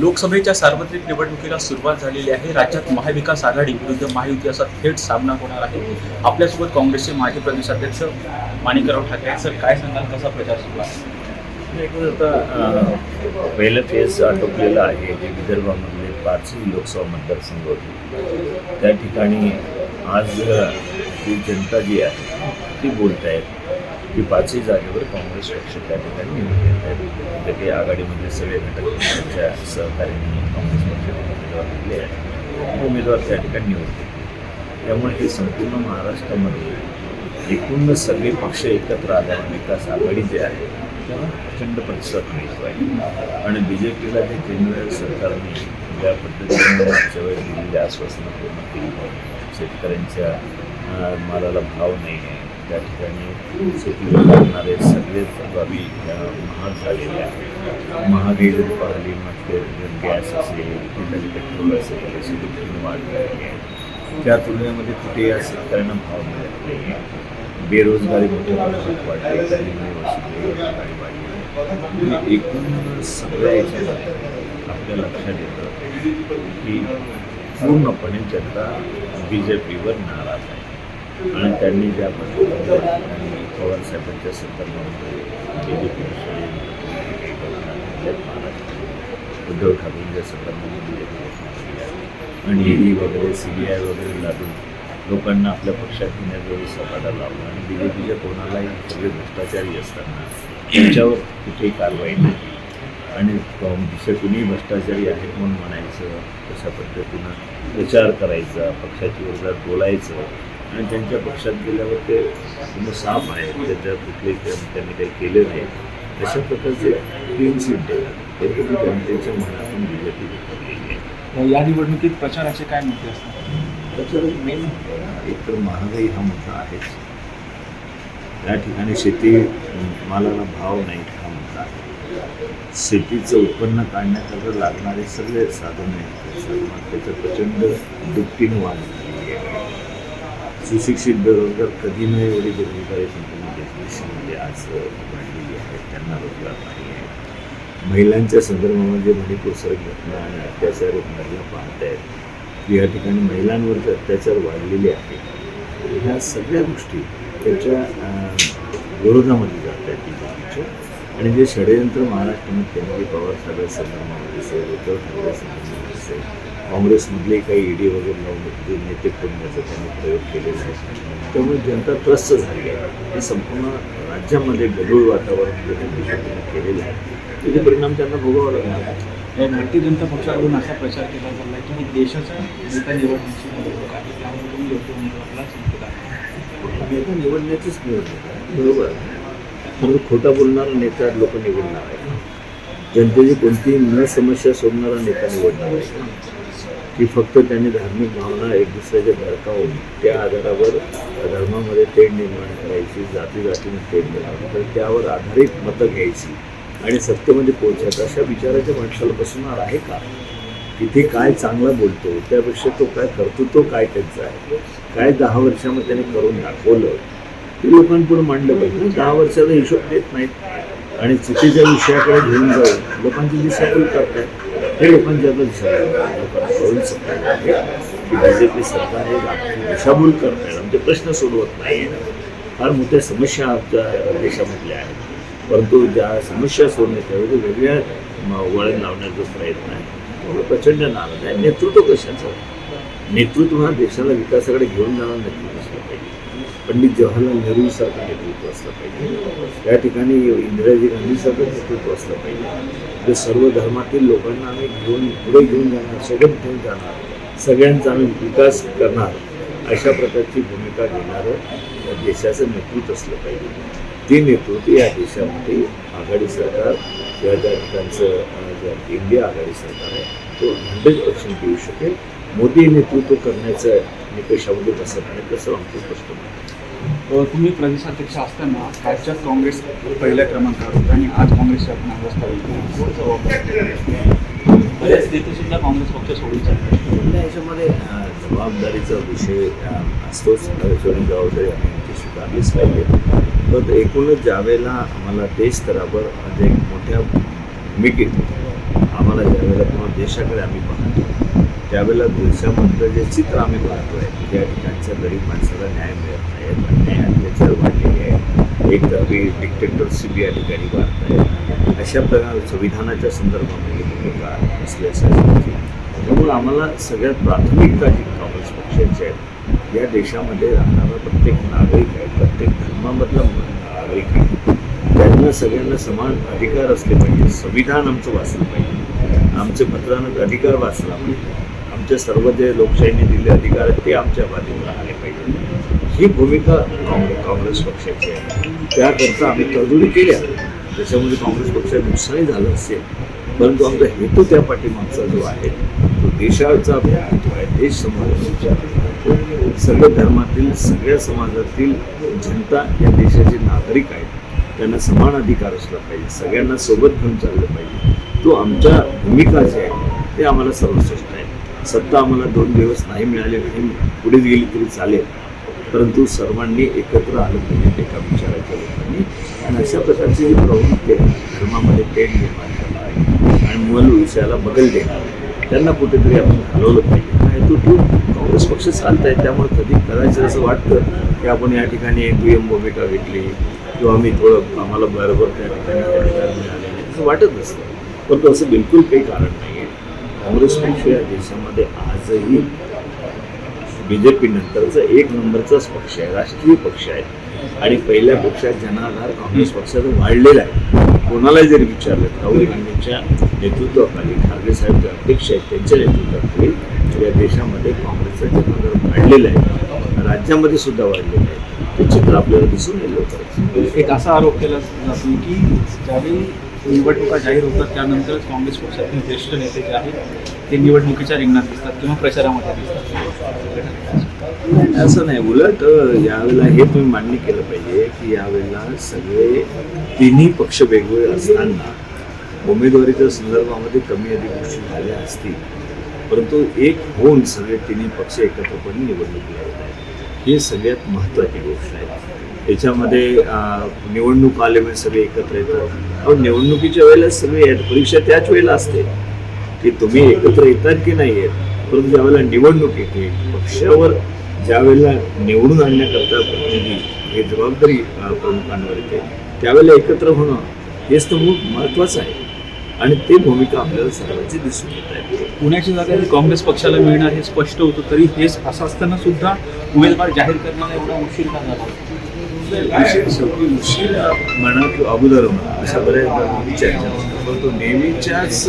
लोकसभेच्या सार्वत्रिक निवडणुकीला सुरुवात झालेली आहे. राज्यात महाविकास आघाडी विरुद्ध महायुती असा थेट सामना होणार आहे. आपल्यासोबत काँग्रेसचे माजी प्रदेशाध्यक्ष माणिकराव ठाकरे सर काय सांगाल? कसा प्रचार सुरू आहे? आता पहिलं फेज आटोपलेलं आहे जे विदर्भामधले पाचही लोकसभा मतदारसंघ होते. त्या ठिकाणी आज जी जनता जी आहे ती बोलत आहेत की पाचही जागेवर काँग्रेस पक्ष त्या ठिकाणी निवडून येत आहेत जे काही आघाडीमधले सगळे घटक त्यांच्या सहकार्याने काँग्रेस पक्षाने उमेदवार दिले आहेत. उमेदवार त्या ठिकाणी निवडते त्यामुळे हे संपूर्ण महाराष्ट्रामध्ये एकूण सगळे पक्ष एकत्र आल्याने विकास आघाडी जे आहे त्याला प्रचंड प्रतिसाद मिळतो आहे. आणि बी जे पीला जे केंद्र सरकारने ज्या पद्धतीने मागच्या वेळेस दिलेली आश्वासनं पूर्ण केली शेतकऱ्यांच्या मालाला भाव नाही आहे त्या ठिकाणी शेतीला महाग झालेले आहेत महागाई गॅस इत्यादी पेट्रोल असेल अशी दुपटीने वाढ झालेली भाव आहे बेरोजगारी मोठ्या प्रमाणात वाढली बेरोजगारी वाढली एकूण सगळ्या याच्यामध्ये आपल्या लक्षात येतं की पूर्णपणे जनता बी जे पीवर नाराज़ आणि त्यांनी ज्या पद्धतीने आणि पवारसाहेबांच्या संदर्भामध्ये पी उद्धव ठाकरेंच्या संदर्भामध्ये आणि ईडी वगैरे सी बी आय वगैरे लागून लोकांना आपल्या पक्षात घेण्याचा सपाटा लावला आणि बी जे पीच्या कोणालाही सगळे भ्रष्टाचारी असताना त्यांच्यावर कुठेही कारवाई नाही. आणि कॉम- दुसरे कुणीही भ्रष्टाचारी आहेत म्हणून म्हणायचं तशा पद्धतीनं प्रचार करायचा पक्षाची वर्गात बोलायचं आणि त्यांच्या पक्षात गेल्यावर ते पूर्ण साफ आहे. त्याच्यात कुठले त्यांनी काही केले नाही. अशा प्रकारचे क्लीन सीट हे तुम्ही जनतेच्या मनातून बी जे पी या निवडणुकीत प्रचाराचे काय मुद्दे असतात? त्याच्यावर मेन एकतर महागाई हा मुद्दा आहेच. त्या ठिकाणी शेती मालाला भाव नाही हा मुद्दा आहे. शेतीचं उत्पन्न काढण्याकरता लागणारे सगळे साधन आहेत. साधनं त्याचं प्रचंड दुपटीनं वाढ सुशिक्षित बेरोजगार कधी नाही एवढी बेरोजगारी संपूर्ण देशामध्ये आज वाढलेली आहे. त्यांना रोजगार नाही आहे. महिलांच्या संदर्भामध्ये मणिपूरसारखी घटना आणि अत्याचार महिला पाहत आहेत की या ठिकाणी महिलांवरचे अत्याचार वाढलेले आहेत. ह्या सगळ्या गोष्टी त्याच्या विरोधामध्ये जात आहेत गोष्टीच्या आणि जे षडयंत्र महाराष्ट्रामध्ये त्यांनी पवार साहेब संदर्भामध्ये उद्धव ठाकरे काँग्रेसमधले काही ईडी वगैरे लावून ते नेते फोडण्याचा त्यांनी प्रयोग केलेला आहे. त्यामुळे जनता त्रस्त झाली आहे. हे संपूर्ण राज्यामध्ये गढूळ वातावरण जे त्यांनी केलेलं आहे. त्याचे परिणाम त्यांना भोगावा लागणार भारतीय जनता पक्षाकडून असा प्रचार केला चालला की ही देशाचा नेता निवडण्याची निवडणूक आहे. त्यामुळे तुम्ही योग्य उमेदवारालाच निवडत आहे नेता निवडण्याचीच निवडणूक आहे. बरोबर. परंतु खोटा बोलणारा नेता लोक निवडणार आहे जनतेची कोणतीही न समस्या सोडणारा नेता निवडणार आहे. की फक्त त्यांनी धार्मिक भावना एक दुसऱ्याच्या भडकावून त्या आधारावर धर्मामध्ये तेढ निर्माण करायची जाती जातीने तेढ निर्माण तर त्यावर आधारित मतं घ्यायची. आणि सत्तेमध्ये पोहोचायचं अशा विचाराच्या माणसाला बसणार आहे का? तिथे काय चांगला बोलतो त्यापेक्षा तो काय करतो तो काय त्यांचा आहे? काय दहा वर्षामध्ये त्याने करून दाखवलं? ते लोकांपुढे मांडलं पाहिजे. दहा वर्षाचा हिशोब देत नाहीत. आणि चुकीच्या विषयाकडे घेऊन जाऊन लोकांची दिशाभूल करतात हे लोकांच्या आता लोकांना की बी जे पी सरकार हे आमची दिशाभूल करत आहे आमचे प्रश्न सोडवत नाही फार मोठ्या समस्या आमच्या देशामधल्या आहेत. परंतु ज्या समस्या सोडण्याच्याऐवजी वेगळ्या वळण लावण्याचा प्रयत्न आहे. त्यामुळे प्रचंड नाराज आहे. नेतृत्व कशाचं? नेतृत्व हा देशाला विकासाकडे घेऊन जाणार नेतृत्व असलं पाहिजे. पंडित जवाहरलाल नेहरूसारखं नेतृत्व असलं पाहिजे. त्या ठिकाणी इंदिराजी गांधीसारखं नेतृत्व असलं पाहिजे. जे सर्व धर्मातील लोकांना आम्ही घेऊन पुढे घेऊन जाणार सोबत घेऊन जाणार सगळ्यांचा आम्ही विकास करणार अशा प्रकारची भूमिका घेणारं देशाचं नेतृत्व असलं पाहिजे. ते नेतृत्व या देशामध्ये आघाडी सरकार किंवा ज्या ठिकाणचं ज्या इंडिया आघाडी सरकार आहे तो हंड्रेड पर्सेंट येऊ शकेल. मोदी नेतृत्व करण्याचं निकषामध्ये कसं नाही कसं आमचं स्पष्ट मत तुम्ही प्रदेशाध्यक्ष असताना राज्यात काँग्रेस पहिल्या क्रमांकावर होतं आणि आज काँग्रेसच्या आपण अवस्था बरेच नेते सुद्धा काँग्रेस पक्ष सोडून म्हणजे याच्यामध्ये जबाबदारीचा विषय असतोच. त्याच्यावर जबाबदारी आम्ही स्वीकारलीच पाहिजे. तर एकूणच ज्यावेळेला आम्हाला देश स्तरावर म्हणजे एक मोठ्या भूमिकेत आम्हाला ज्यावेळेला पूर्ण देशाकडे आम्ही पाहतो त्यावेळेला देशामधलं जे चित्र आम्ही पाहतोय त्या ठिकाणच्या गरीब माणसाला न्याय मिळत नाही. अन्याय अत्याचार वाढलेले आहे एक अगदी डिक्टेटरशिप या ठिकाणी वाढत आहे. अशा प्रकार संविधानाच्या संदर्भामध्ये भूमिका असली त्यामुळे आम्हाला सगळ्यात प्राथमिकता जी काँग्रेस पक्षाची आहे या देशामध्ये राहणारा प्रत्येक नागरिक आहे प्रत्येक धर्मामधला नागरिक आहे. त्यांना सगळ्यांना समान अधिकार असले पाहिजे. संविधान आमचं वाचलं पाहिजे. आमचे मतदानाचा अधिकार वाचला पाहिजे. आमचे सर्व जे लोकशाहीने दिले अधिकार आहेत ते आमच्या बाजूला आले पाहिजे. ही भूमिका काँग्रेस काँग्रेस पक्षाची आहे. त्याकरता आम्ही तडजोडी केल्या. त्याच्यामध्ये काँग्रेस पक्षात नुकसानही झालं असेल परंतु आमचा हेतू त्या पाठीमागचा जो आहे तो देशाचा हेतू आहे देश समाजाचा सगळ्या धर्मातील सगळ्या समाजातील जनता या देशाचे नागरिक आहेत. त्यांना समान अधिकार असला पाहिजे. सगळ्यांना सोबत घेऊन चाललं पाहिजे. तो आमच्या भूमिका जी आहे ते आम्हाला सर्वश्रेष्ठ सत्ता आम्हाला दोन दिवस नाही मिळाली आणि पुढे गेली तरी चालेल. परंतु सर्वांनी एकत्र आलं पाहिजे एका विचाराच्या लोकांनी आणि अशा प्रकारची जी प्रवृत्ती धर्मामध्ये पेट निर्माण करणार आहे आणि मूल विषयाला बदल देणार आहे त्यांना कुठेतरी आपण घालवलं पाहिजे. हा हेतू ठेवून काँग्रेस पक्ष चालत आहे त्यामुळे कधी करायचं असं वाटतं की आपण या ठिकाणी दुय्यम भूमिका घेतली किंवा आम्ही थोडं आम्हाला बरोबर त्या ठिकाणी मिळाले नाही असं वाटत नसतं. परंतु असं बिलकुल काही कारण नाही काँग्रेस पक्ष या देशामध्ये आजही बी जे पी नंतरचा एक नंबरचाच पक्ष आहे राष्ट्रीय पक्ष आहे. आणि पहिल्या पक्षात जनाधार काँग्रेस पक्षाचा वाढलेला आहे. कोणाला जरी विचारलं राहुल गांधींच्या नेतृत्वाखाली ठाकरे साहेब जे अध्यक्ष आहेत त्यांच्या नेतृत्वाखाली या देशामध्ये काँग्रेसचा जनाधार वाढलेला आहे. राज्यामध्ये सुद्धा वाढलेलं आहे. ते चित्र आपल्याला दिसून येईल लवकरच. एक असा आरोप केला जातो की ज्यावेळी निवडणुका जाहीर होतात त्यानंतरच काँग्रेस पक्षातील ज्येष्ठ नेते जे आहेत ते निवडणुकीच्या रिंगणात दिसतात किंवा प्रचारामध्ये दिसतात. असं नाही उलट यावेळेला हे तुम्ही मान्य केलं पाहिजे की यावेळेला सगळे तिन्ही पक्ष वेगवेगळे असताना उमेदवारीच्या संदर्भामध्ये कमी अधिक गोष्टी झाल्या असतील परंतु एक होऊन सगळे तिन्ही पक्ष एकत्रपणे निवडणूक लढत आहेत. ही सगळ्यात महत्त्वाची गोष्ट आहे. याच्यामध्ये निवडणूक आले म्हणजे सगळे एकत्र येतात. अहो निवडणुकीच्या वेळेला सगळे आहेत. परीक्षा त्याच वेळेला असते. की तुम्ही एकत्र येतात की नाही येत? परंतु ज्यावेळेला निवडणूक येते पक्षावर ज्यावेळेला निवडून आणण्याकरता प्रतिनिधी हे जबाबदारी प्रमुखांवर येते त्यावेळेला एकत्र होणं हेच तर खूप महत्वाचं आहे. आणि ते भूमिका आपल्याला सर्वांची दिसून येत आहे. पुण्याची जागा काँग्रेस पक्षाला मिळणार हे स्पष्ट होतं तरी हेच असं असताना सुद्धा उमेदवार जाहीर करण्याला एवढा उशीर का झाला? उशीर शेवटी म्हणा किंवा अगोदर म्हणा अशा बऱ्याच गोष्टी चर्चा परंतु नेहमीच्याच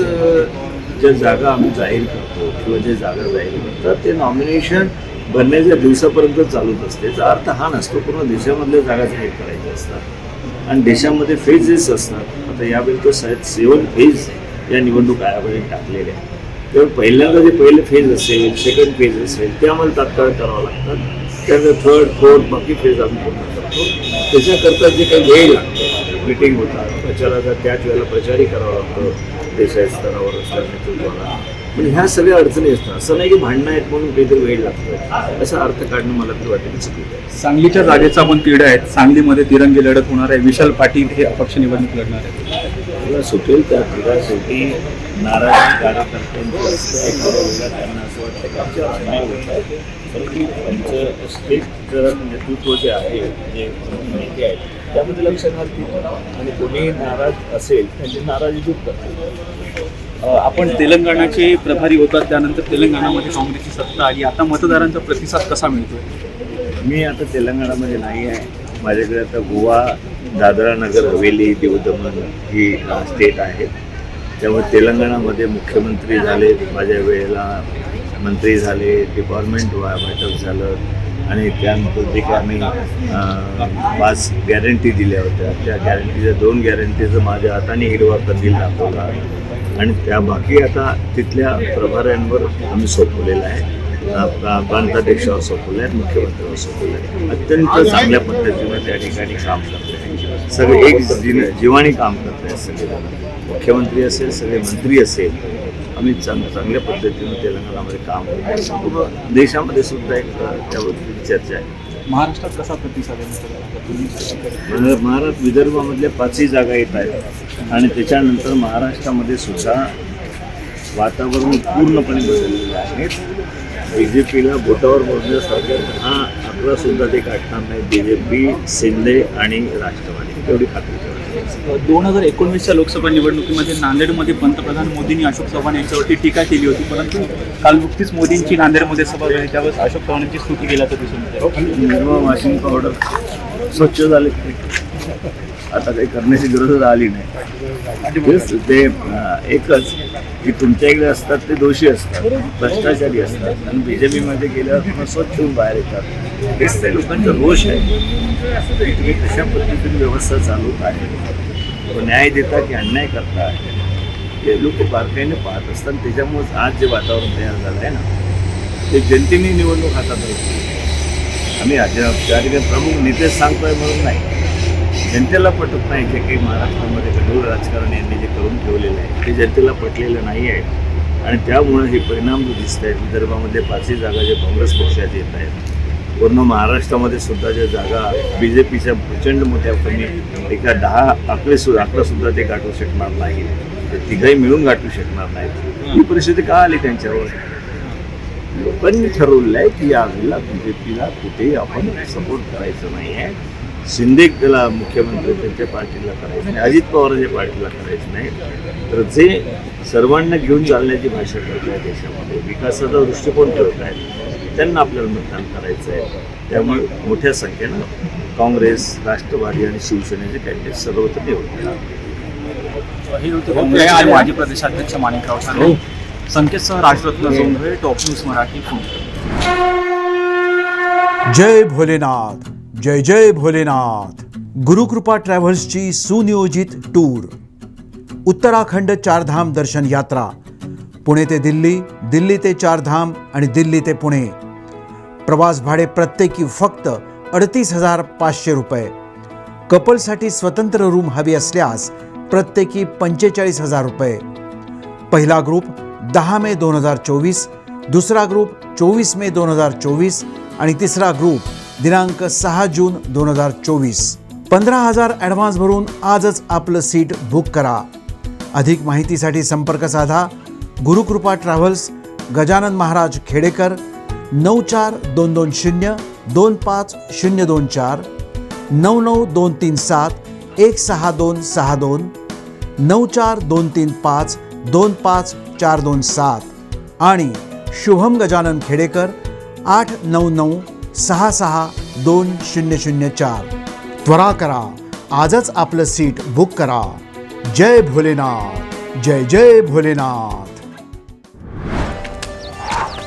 ज्या जागा आम्ही जाहीर करतो किंवा जे जागा जाहीर करतात ते नॉमिनेशन भरण्याच्या दिवसापर्यंत चालूच असते. याचा अर्थ हा नसतो पूर्ण देशामधल्या जागा जाहीर करायच्या असतात. आणि देशामध्ये फेजेस असतात. आता यावेळी तो साहेब सेवन फेज या निवडणूक आयोगाने टाकलेल्या आहेत. तेव्हा पहिल्यांदा जे पहिले फेज असेल सेकंड फेज असेल ते आम्हाला तात्काळ करावं लागतात त्यानंतर थर्ड फोर्थ बाकी फेज आम्ही करतो त्याच्याकरता जे काही वेळ लागतो. मिटिंग होतात प्रचाराचा त्याच वेळेला प्रचारही करावा लागतो. देशाच्या स्तरावर असल्या नेतृत्वाला पण ह्या सगळ्या अडचणी असतात. असं नाही की भांडणं आहेत म्हणून काहीतरी वेळ लागतो. असा अर्थ काढणं मला तरी वाटतं की चुकीचं आहे. सांगलीच्या जागेचा पण तिढा आहे सांगलीमध्ये तिरंगी लढत होणार आहे. विशाल पाटील हे अपक्ष निवडणूक लढणार आहेत. जेव्हा सुटेल त्या क्रीडा शेवटी नाराज कार्यकर्त्यांची त्यांना असं वाटतं की आमच्यावर परंतु त्यांचं स्टेट नेतृत्व जे आहे जे नेते आहेत त्यामध्ये लक्ष घालतील आणि कोणी नाराज असेल त्यांची नाराजी दूर करतील आपण तेलंगणाचे प्रभारी होतात त्यानंतर तेलंगणामध्ये काँग्रेसची सत्ता आली. आता मतदारांचा प्रतिसाद कसा मिळतोय? मी आता तेलंगणामध्ये नाही आहे. माझ्याकडे आता गोवा दादरा नगर हवेली दीव दमण ही स्टेट आहे त्यामुळे तेलंगणामध्ये मुख्यमंत्री झाले माझ्या वेळेला मंत्री झाले डिपार्टमेंट बैठक झालं आणि त्यानंतर जे आम्ही पाच गॅरंटी दिल्या होत्या. त्या गॅरंटीच्या दोन गॅरंटीचं माझ्या हाताने हिरवा कंदील दाखवला. आणि त्या बाकी आता तिथल्या प्रभाऱ्यांवर आम्ही सोपवलेला आहे. प्रांताध्यक्षावर सोपवलं आहे मुख्यमंत्र्यावर सोपवलं आहे. अत्यंत चांगल्या पद्धतीनं त्या ठिकाणी काम करत आहे सगळे एक जीन जीवाणी काम करत आहेत सगळेजण. मुख्यमंत्री असेल सगळे मंत्री असेल आम्ही चांग चांगल्या पद्धतीनं तेलंगणामध्ये काम पूर्ण देशामध्ये सुद्धा एक त्यावरती चर्चा आहे. महाराष्ट्रात कसा प्रतिसाद आहे? महाराष्ट्र विदर्भामधल्या पाचही जागा येत आहेत. आणि त्याच्यानंतर महाराष्ट्रामध्ये सुद्धा वातावरण पूर्णपणे बदललेलं आहे. बी जे पीला बोटावर मोजण्यासारखं दहा अकरा सुद्धा ते काढणार नाही बी जे पी शिंदे आणि राष्ट्रवादी. तेवढी खात्री. दोन हजार एकोणवीसच्या लोकसभा निवडणुकीमध्ये नांदेडमध्ये पंतप्रधान मोदींनी अशोक चव्हाण यांच्यावरती टीका केली होती परंतु काल नुकतीच मोदींची नांदेडमध्ये सभा झाली त्यावेळेस अशोक चव्हाणांची स्तुती केल्याचं दिसून निर्मा वॉशिंग पावडर स्वच्छ झाले. आता काही करण्याची गरजच आली नाही. ते एकच की तुमच्या इकडे असतात ते दोषी असतात भ्रष्टाचारी असतात. आणि बी जे पीमध्ये गेल्यावर स्वच्छ होऊन बाहेर येतात. हेच त्या लोकांचा रोष आहे. की तुम्ही कशा पद्धतीने व्यवस्था चालवत आहे? तो न्याय देता की अन्याय करता हे लोक बारकाईने पाहत असतात. त्याच्यामुळेच आज जे वातावरण तयार झालं आहे ना ते जनतेने निवडणूक हातात घेतली. आम्ही राज्य त्या ठिकाणी प्रमुख नेतेच सांगतोय म्हणून नाही. जनतेला पटत नाही जे काही महाराष्ट्रामध्ये कठोर राजकारण यांनी जे करून ठेवलेलं आहे ते जनतेला पटलेलं नाही आहे. आणि त्यामुळे हे परिणाम जो दिसत आहेत विदर्भामध्ये पाचही जागा जे काँग्रेस पक्षात येत आहेत पूर्ण महाराष्ट्रामध्ये सुद्धा ज्या जागा बी जे पीच्या प्रचंड मोठ्या कमी एका दहा आकडे सु आकडा सुद्धा ते गाठू शकणार नाही. ते तिघही मिळून गाठू शकणार नाहीत. ही. परिस्थिती का आली त्यांच्यावर? लोकांनी ठरवलेलं आहे की यावेळेला बी जे पीला कुठेही आपण सपोर्ट करायचं नाही आहे शिंदेला मुख्यमंत्री त्यांच्या पार्टीला करायचं नाही अजित पवारांच्या पार्टीला करायचं नाही. तर जे सर्वांना घेऊन चालण्याची भाषा करत आहे देशामध्ये विकासाचा दृष्टिकोन ठेवत आहेत त्यांना आपल्याला मतदान करायचं आहे त्यामुळे मोठ्या संख्येनं काँग्रेस राष्ट्रवादी आणि शिवसेनेचे कॅन्डिडेट सर्वत्र निवडून हे होते माजी प्रदेशाध्यक्ष माणिकराव ठाकरे संकेतसह राजरत्न जोंधळे टॉप न्यूज मराठी पुणे जय भोलेनाथ जय जय भोलेनाथ. गुरुकृपा ट्रॅव्हल्सची सुनियोजित टूर. उत्तराखंड चारधाम दर्शन यात्रा. पुणे ते दिल्ली दिल्ली ते चारधाम आणि दिल्ली ते पुणे. प्रवास भाडे प्रत्येकी फक्त अडतीस हजार पाचशे रुपये. कपलसाठी स्वतंत्र रूम हवी असल्यास प्रत्येकी पंचेचाळीस हजार रुपये. पहिला ग्रुप दहा मे दोन हजार चोवीस दुसरा ग्रुप चोवीस मे दोन हजार चोवीस आणि तिसरा ग्रुप दिनांक सहा जून दोन हजार चोवीस. पंधरा हजार ॲडव्हान्स भरून आजच आपलं सीट बुक करा. अधिक माहितीसाठी संपर्क साधा गुरुकृपा ट्रॅव्हल्स गजानन महाराज खेडेकर नऊ चार दोन दोन शून्य दोन पाच शून्य दोन चार नऊ नऊ दोन तीन सात एक सहा दोन सहा दोन नऊ चार दोन तीन पाच दोन पाच चार दोन सात. आणि शुभम गजानन खेडेकर आठ नऊ नऊ सहा सहा दोन शून्य शून्य चार. त्वरा करा आजच आपलं सीट बुक करा. जय भोलेनाथ जय जय Bholenath.